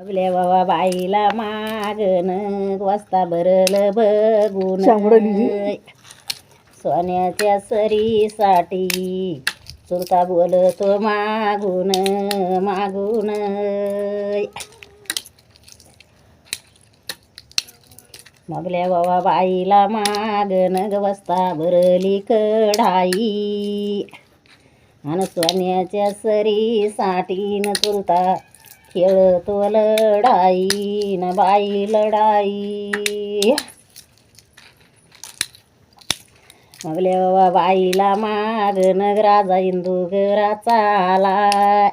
आपल्या बाबा बाईला मागन वाजता भरल बघून. सोन्याच्या सरीसाठी चुलता बोलतो मागून मागून. मगल्या बाबा बाईला मागन वस्ता भरली कढाई आणि सोन्याच्या सरीसाठी न चुलता खेळतो लढाई न बाई लढाई. मगले बाबा बाईला माग राजा इंदू घराचा आलाय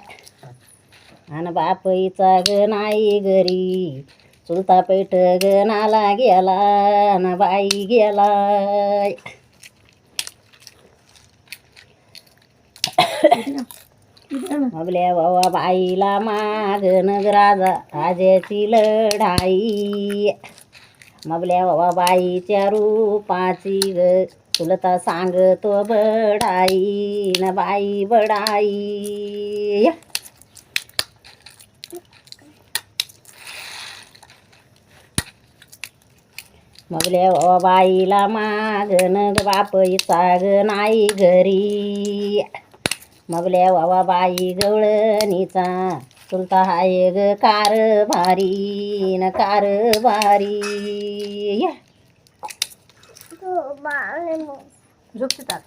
आणि बापईचा ग नाही घरी चुलता पैठ नाला गेला न बाई गेलाय आपल्या बाबा बाईला मागन राजा राजाची लढाई. मबल्या बाबा बाईच्या रूपाची ग तुलता सांगतो बडाई न बाई बडाई मगल्या बाबा बाईला मागन ग बापईचा ग नाही घरी. मगल्या बाबा बाई गवळणीचा. चुलता हाय ग कार भारी न कार भारी. झोपते ताक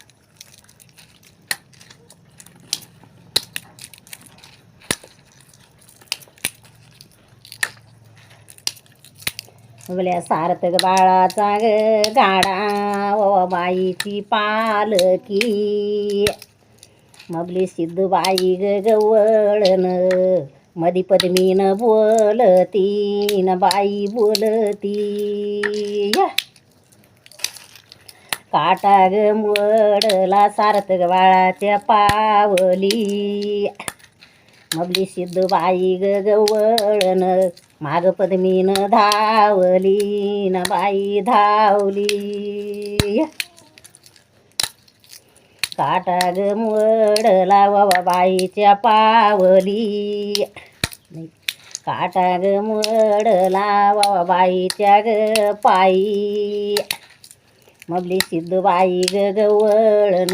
मगल्या सार्थक बाळाचा ग गाडा व बाईची पालकी मबली सिद्धूबाई ग गवळण मधी पद्मीन बोलती न बाई बोलती या. काटा ग वडला सार्थक बाळाच्या पावली. मगली सिद्धूबाई ग गवळण माग पद्मीन धावली न बाई धावली काटा मोड वडला बाबा बाईच्या पावली. नाही. काटा बाबा बाईच्या ग पायी. मगली सिद्धूबाई ग गवळण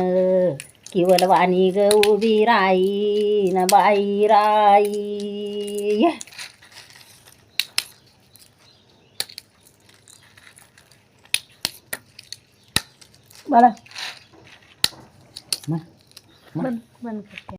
किवल वाणी ग उभी राई न बाई राई. बाळा. 慢，慢